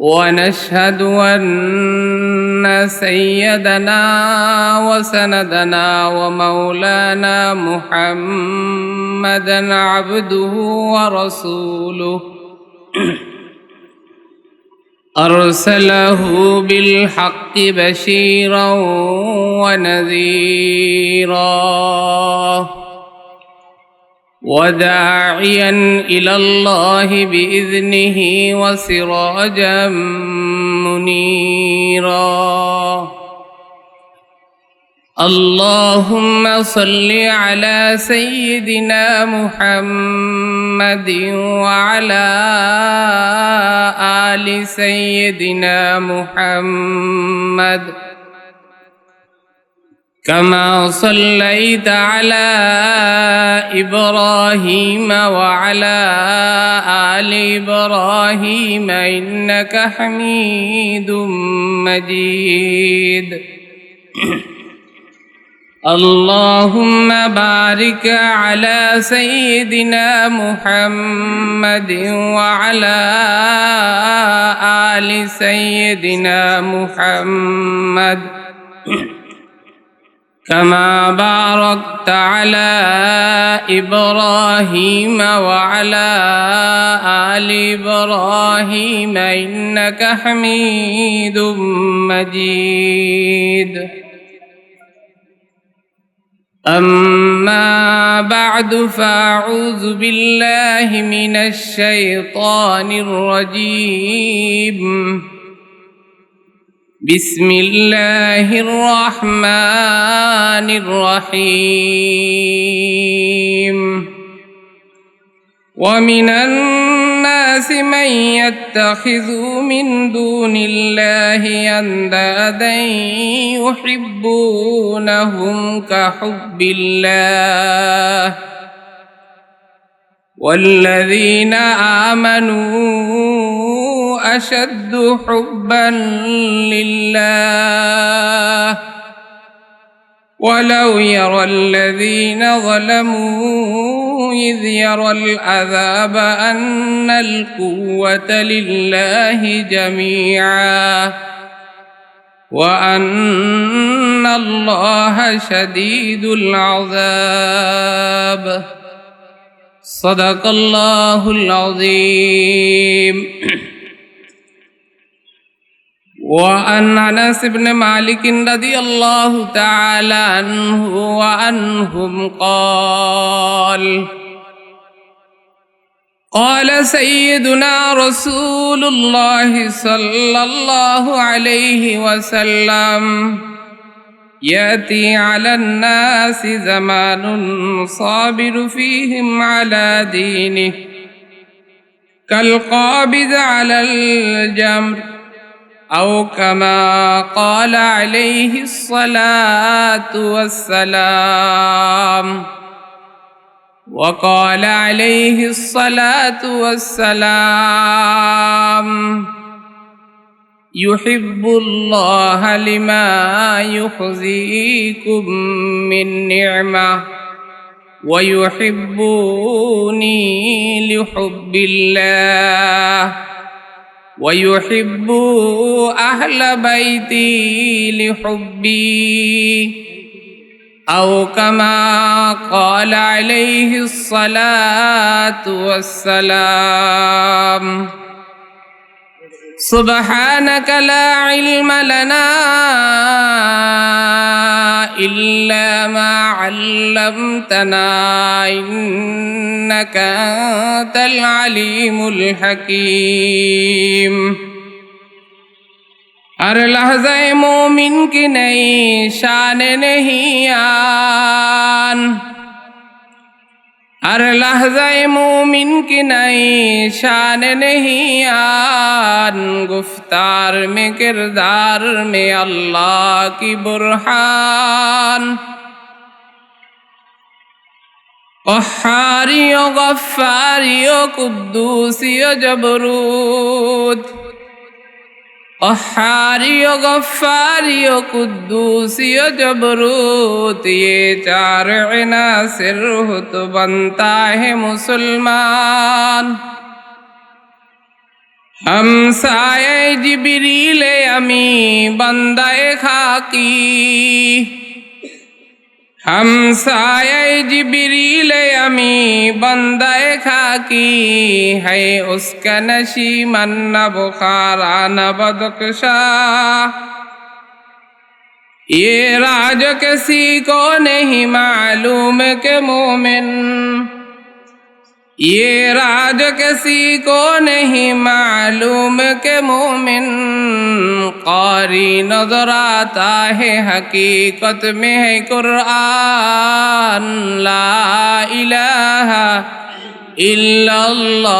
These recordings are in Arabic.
ونشهد أن سيدنا وسندنا ومولانا محمدا عبده ورسوله. أرسله بالحق بشيرا ونذيرا. وداعيا إلى الله باذنه وسراجا منيرا. اللهم صل على سيدنا محمد وعلى ال سيدنا محمد كما صليت على إبراهيم وعلى آل إبراهيم إنك حميد مجيد. اللهم بارك على سيدنا محمد وعلى آل سيدنا محمد. كما باركت على إبراهيم وعلى آل إبراهيم إنك حميد مجيد. أما بعد فأعوذ بالله من الشيطان الرجيم. بسم الله الرحمن الرحيم. ومن الناس من يتخذ من دون الله أندادا يحبونهم كحب الله. والذين آمنوا أشد حبا لله. ولو يرى الذين ظلموا إذ يرى العذاب أن القوة لله جميعا. وأن الله شديد العذاب. صدق الله العظيم. وعن أنس بن مالك رضي الله تعالى عنه وعنهم قال قال سيدنا رسول الله صلى الله عليه وسلم يأتي على الناس زمان صابر فيهم على دينه كالقابض على الجمر. أو كما قال عليه الصلاة والسلام. وقال عليه الصلاة والسلام يحب الله لما يخزيكم من نعمة ويحبوني لحب الله. ويحب أهل بيتي لحبي. أو كما قال عليه الصلاة والسلام سبحانك لا علم لنا إلا ما علمتنا إنك أنت العليم الحكيم ہر لحظہ مومن کی نئی شان نہیں آن ہر لحظہ مومن کی نئی شان نہیں آن گفتار میں کردار میں اللہ کی برحان قحاري وغفاري وقدوسي وجبروت قحاری و غفاری و قدوسی و جبروت یہ چار عناصر ہو تو بنتا ہے مسلمان ہم سائے جبریل امی بندہ خاکی हम साय जिबरील अमी बंदे खाकी है उसका नशी मन न बुखारा न बदकशा ये राज किसी को नहीं मालूम के मोमिन ये राज किसी को नहीं मालूम के मोमिन कारी नजर आता है हकीकत में है कुरान ला इलाहा इल्लल्लाह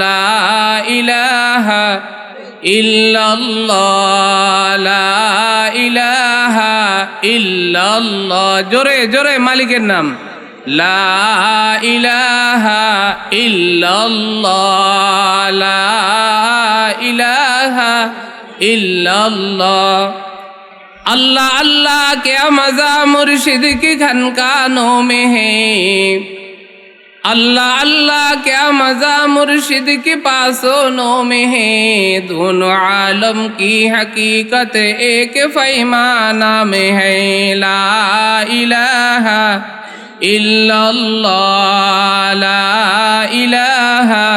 ला इलाहा इल्लल्लाह ला इलाहा इल्लल्लाह जोरे जोरे मालिकेर नाम লা ইলাহা ইল্লাল্লাহ লা ইলাহা ইল্লাল্লাহ আল্লাহ আল্লাহ क्या मज़ा मुर्शिद की खनकानों में है अल्लाह अल्लाह क्या मज़ा मुर्शिद की पासोनों में है दोनों आलम की हकीकत एक फैमाना में है ला इलाहा ইল্লাল্লাহ লা ইলাহা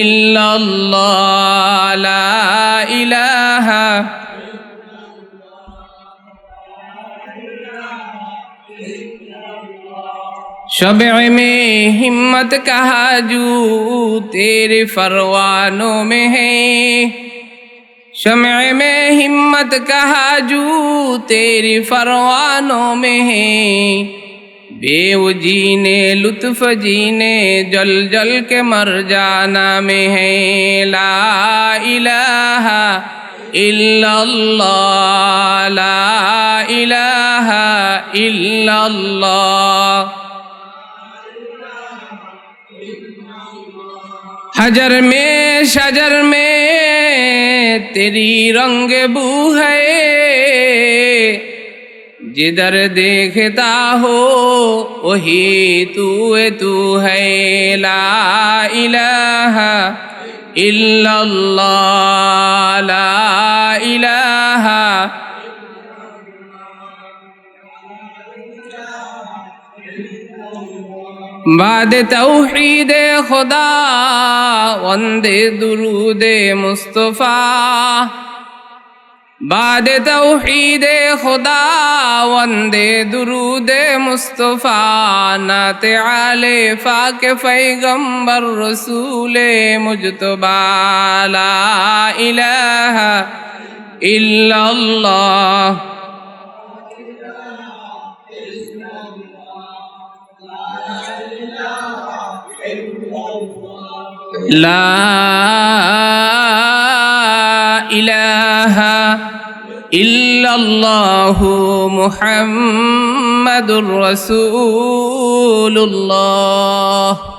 ইল্লাল্লাহ লা ইলাহা शबे में हिम्मत कहा जू तेरे फरवानों में है शमे में हिम्मत कहा जू तेरे फरवानों में है बेव जीने लुत्फ जीने जल जल के मर जाना में है ला इलाहा इल्लल्लाह ला इलाहा इल्लल्लाह हजर में शजर में तेरी रंग बू है जिधर देखता हो वही तू तू है ला इलाहा इल्लल्लाह ला इलाहा बाद तौहीद खुदा वंदे दुरूद मुस्तफ़ा বাদ তৌহিদে খোদা বন্দে দুরুদে মুস্তফা, নাতে আলে ফাকে ফৈগম্বর রসুলে মুজতবালা ইলাহা ইল্লাল্লাহ। লা الله محمد رسول الله